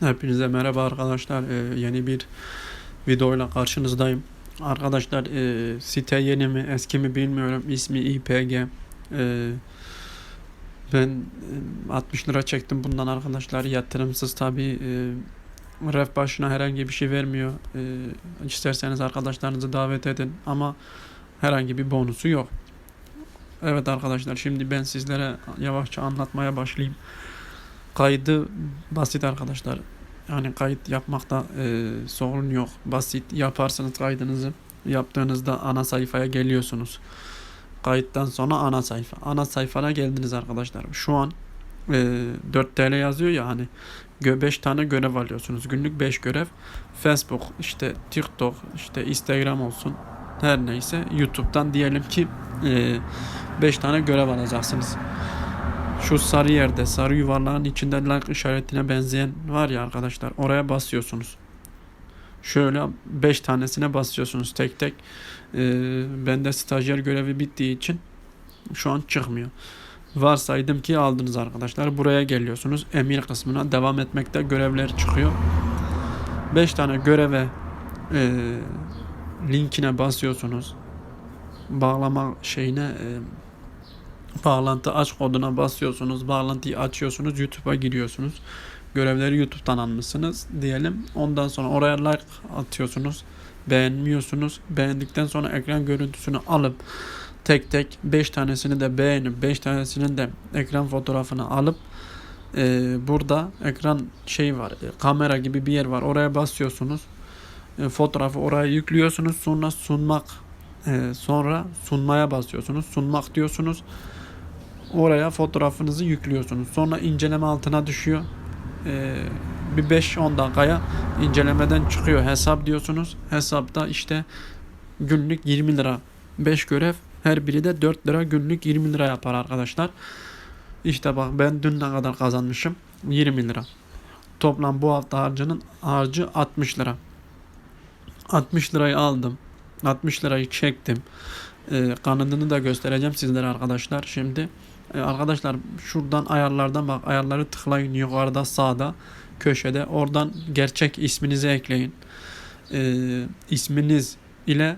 Hepinize merhaba arkadaşlar. Ee, yeni bir videoyla karşınızdayım. Arkadaşlar e, site yeni mi eski mi bilmiyorum. İsmi IPG. Ee, ben e, 60 lira çektim bundan arkadaşlar. Yatırımsız tabi. ref başına herhangi bir şey vermiyor. Ee, isterseniz arkadaşlarınızı davet edin ama herhangi bir bonusu yok. Evet arkadaşlar şimdi ben sizlere yavaşça anlatmaya başlayayım. Kaydı basit arkadaşlar. Yani kayıt yapmakta e, sorun yok. Basit yaparsınız kaydınızı. Yaptığınızda ana sayfaya geliyorsunuz. Kayıttan sonra ana sayfa. Ana sayfana geldiniz arkadaşlar. Şu an e, 4 TL yazıyor ya hani 5 tane görev alıyorsunuz. Günlük 5 görev. Facebook, işte TikTok, işte Instagram olsun. Her neyse YouTube'dan diyelim ki 5 tane görev alacaksınız. Şu sarı yerde, sarı yuvarlağın içinde like işaretine benzeyen var ya arkadaşlar. Oraya basıyorsunuz. Şöyle 5 tanesine basıyorsunuz tek tek. Ee, bende stajyer görevi bittiği için şu an çıkmıyor. Varsaydım ki aldınız arkadaşlar. Buraya geliyorsunuz. Emir kısmına devam etmekte görevler çıkıyor. 5 tane göreve e, linkine basıyorsunuz. Bağlama şeyine e, bağlantı aç koduna basıyorsunuz. Bağlantıyı açıyorsunuz. YouTube'a giriyorsunuz. Görevleri YouTube'dan almışsınız diyelim. Ondan sonra oraya like atıyorsunuz. Beğenmiyorsunuz. Beğendikten sonra ekran görüntüsünü alıp tek tek 5 tanesini de beğenip 5 tanesinin de ekran fotoğrafını alıp e, burada ekran şey var. E, kamera gibi bir yer var. Oraya basıyorsunuz. E, fotoğrafı oraya yüklüyorsunuz. Sonra sunmak e, sonra sunmaya basıyorsunuz. Sunmak diyorsunuz. Oraya fotoğrafınızı yüklüyorsunuz. Sonra inceleme altına düşüyor. Ee, bir 5-10 dakikaya incelemeden çıkıyor. Hesap diyorsunuz. Hesapta işte günlük 20 lira. 5 görev. Her biri de 4 lira günlük 20 lira yapar arkadaşlar. İşte bak ben dün ne kadar kazanmışım? 20 lira. Toplam bu hafta harcının harcı 60 lira. 60 lirayı aldım. 60 lirayı çektim. Ee, kanadını da göstereceğim sizlere arkadaşlar. Şimdi e, arkadaşlar şuradan ayarlardan bak ayarları tıklayın yukarıda sağda köşede oradan gerçek isminizi ekleyin. E, isminiz ile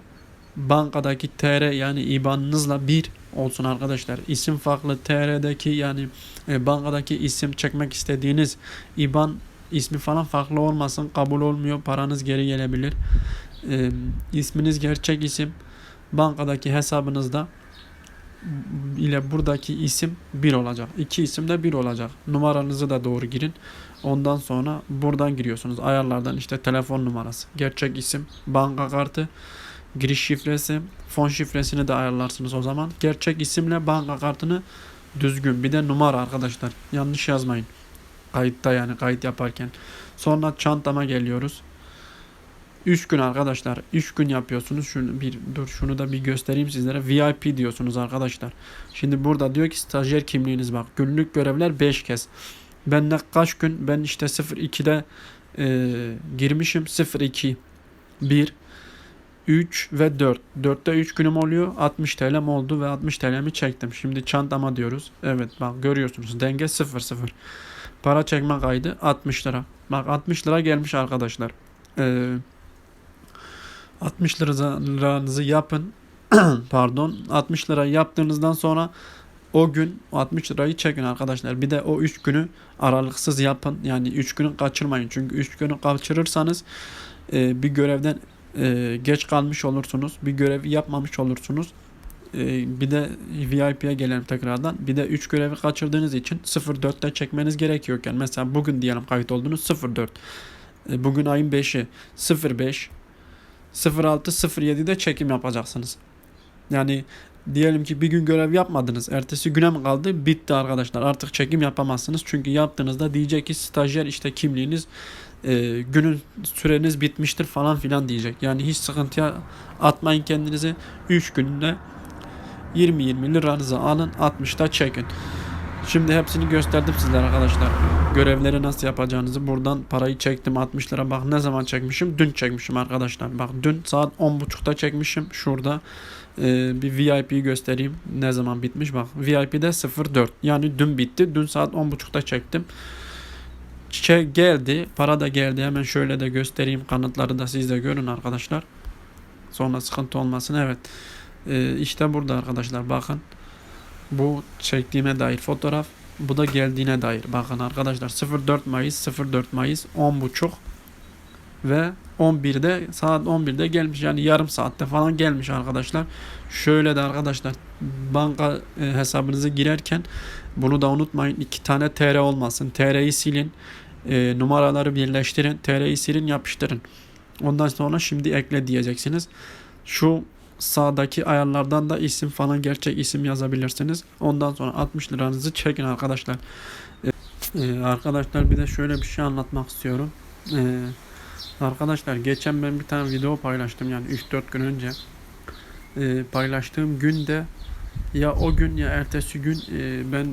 bankadaki TR yani IBAN'ınızla bir olsun arkadaşlar. İsim farklı TR'deki yani e, bankadaki isim çekmek istediğiniz IBAN ismi falan farklı olmasın. Kabul olmuyor. Paranız geri gelebilir. E, isminiz gerçek isim bankadaki hesabınızda ile buradaki isim bir olacak. İki isim de bir olacak. Numaranızı da doğru girin. Ondan sonra buradan giriyorsunuz. Ayarlardan işte telefon numarası, gerçek isim, banka kartı, giriş şifresi, fon şifresini de ayarlarsınız o zaman. Gerçek isimle banka kartını düzgün. Bir de numara arkadaşlar. Yanlış yazmayın. Kayıtta yani kayıt yaparken. Sonra çantama geliyoruz. 3 gün arkadaşlar. 3 gün yapıyorsunuz. Şunu bir dur şunu da bir göstereyim sizlere. VIP diyorsunuz arkadaşlar. Şimdi burada diyor ki stajyer kimliğiniz bak. Günlük görevler 5 kez. Ben de kaç gün? Ben işte 02'de e, girmişim. 02 1 3 ve 4. 4'te 3 günüm oluyor. 60 TL'm oldu ve 60 TL'mi çektim. Şimdi çantama diyoruz. Evet bak görüyorsunuz. Denge 0 0. Para çekme kaydı 60 lira. Bak 60 lira gelmiş arkadaşlar. Eee 60 liranızı yapın. Pardon. 60 lira yaptığınızdan sonra o gün 60 lirayı çekin arkadaşlar. Bir de o 3 günü aralıksız yapın. Yani 3 günü kaçırmayın. Çünkü 3 günü kaçırırsanız e, bir görevden e, geç kalmış olursunuz. Bir görevi yapmamış olursunuz. E, bir de VIP'ye gelelim tekrardan. Bir de 3 görevi kaçırdığınız için 04'te çekmeniz gerekiyorken mesela bugün diyelim kayıt oldunuz 04. E, bugün ayın 5'i 05 06.07'de çekim yapacaksınız. Yani diyelim ki bir gün görev yapmadınız. Ertesi güne mi kaldı? Bitti arkadaşlar. Artık çekim yapamazsınız. Çünkü yaptığınızda diyecek ki stajyer işte kimliğiniz e, günün süreniz bitmiştir falan filan diyecek. Yani hiç sıkıntıya atmayın kendinizi. 3 günde 20-20 liranızı alın 60'da çekin. Şimdi hepsini gösterdim sizlere arkadaşlar. Görevleri nasıl yapacağınızı buradan parayı çektim 60 lira. Bak ne zaman çekmişim? Dün çekmişim arkadaşlar. Bak dün saat 10.30'da çekmişim. Şurada e, bir VIP göstereyim. Ne zaman bitmiş? Bak VIP'de 04. Yani dün bitti. Dün saat 10.30'da çektim. Çek geldi. Para da geldi. Hemen şöyle de göstereyim. Kanıtları da siz de görün arkadaşlar. Sonra sıkıntı olmasın. Evet. Ee, işte burada arkadaşlar bakın. Bu çektiğime dair fotoğraf. Bu da geldiğine dair. Bakın arkadaşlar 04 Mayıs 04 Mayıs 10.30 ve 11'de saat 11'de gelmiş yani yarım saatte falan gelmiş arkadaşlar. Şöyle de arkadaşlar banka e, hesabınızı girerken bunu da unutmayın. iki tane TR olmasın. TR'yi silin. e, numaraları birleştirin. TR'yi silin yapıştırın. Ondan sonra şimdi ekle diyeceksiniz. Şu sağdaki ayarlardan da isim falan gerçek isim yazabilirsiniz. Ondan sonra 60 liranızı çekin arkadaşlar. E, e, arkadaşlar bir de şöyle bir şey anlatmak istiyorum. E, arkadaşlar geçen ben bir tane video paylaştım yani 3-4 gün önce. E, paylaştığım günde ya o gün ya ertesi gün e, ben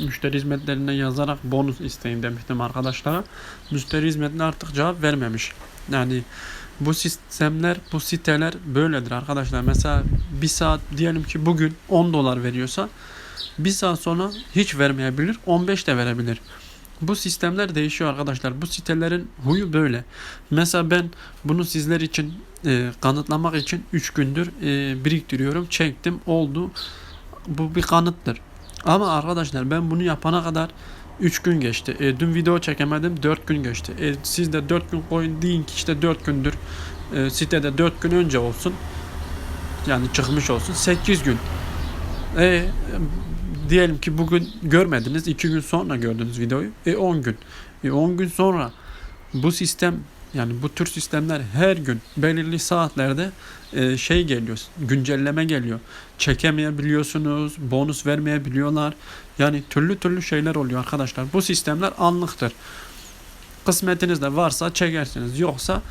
müşteri hizmetlerine yazarak bonus isteyin demiştim arkadaşlara. Müşteri hizmetine artık cevap vermemiş. Yani bu sistemler, bu siteler böyledir arkadaşlar. Mesela bir saat diyelim ki bugün 10 dolar veriyorsa bir saat sonra hiç vermeyebilir, 15 de verebilir. Bu sistemler değişiyor arkadaşlar. Bu sitelerin huyu böyle. Mesela ben bunu sizler için e, kanıtlamak için 3 gündür e, biriktiriyorum. Çektim, oldu. Bu bir kanıttır. Ama arkadaşlar ben bunu yapana kadar 3 gün geçti. E, dün video çekemedim 4 gün geçti. E, siz de 4 gün koyun deyin ki işte 4 gündür e, sitede 4 gün önce olsun. Yani çıkmış olsun 8 gün. E, e, diyelim ki bugün görmediniz 2 gün sonra gördünüz videoyu. E 10 gün. E 10 gün sonra bu sistem yani bu tür sistemler her gün belirli saatlerde e, şey geliyor, güncelleme geliyor. Çekemeyebiliyorsunuz, bonus vermeyebiliyorlar. Yani türlü türlü şeyler oluyor arkadaşlar. Bu sistemler anlıktır. Kısmetinizde varsa çekersiniz, yoksa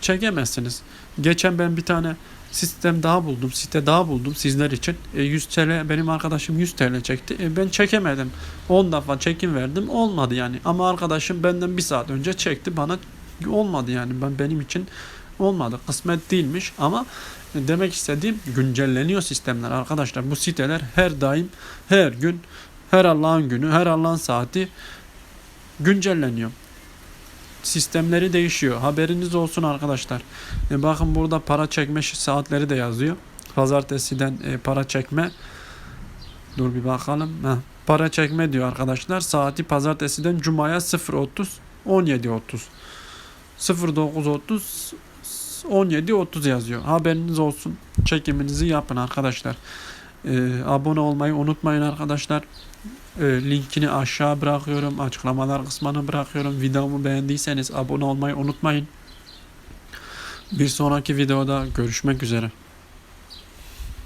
çekemezsiniz. Geçen ben bir tane sistem daha buldum, site daha buldum sizler için. E, 100 TL benim arkadaşım 100 TL çekti. E, ben çekemedim. 10 defa çekim verdim, olmadı yani. Ama arkadaşım benden bir saat önce çekti, bana olmadı yani. Ben benim için olmadı. Kısmet değilmiş ama demek istediğim güncelleniyor sistemler arkadaşlar. Bu siteler her daim, her gün, her Allah'ın günü, her Allah'ın saati güncelleniyor. Sistemleri değişiyor. Haberiniz olsun arkadaşlar. E bakın burada para çekme saatleri de yazıyor. Pazartesiden e, para çekme. Dur bir bakalım. Heh, para çekme diyor arkadaşlar. Saati pazartesiden cumaya 0.30 17.30. 09.30 17.30 yazıyor. Haberiniz olsun. Çekiminizi yapın arkadaşlar. Ee, abone olmayı unutmayın arkadaşlar. Ee, linkini aşağı bırakıyorum. Açıklamalar kısmına bırakıyorum. Videomu beğendiyseniz abone olmayı unutmayın. Bir sonraki videoda görüşmek üzere.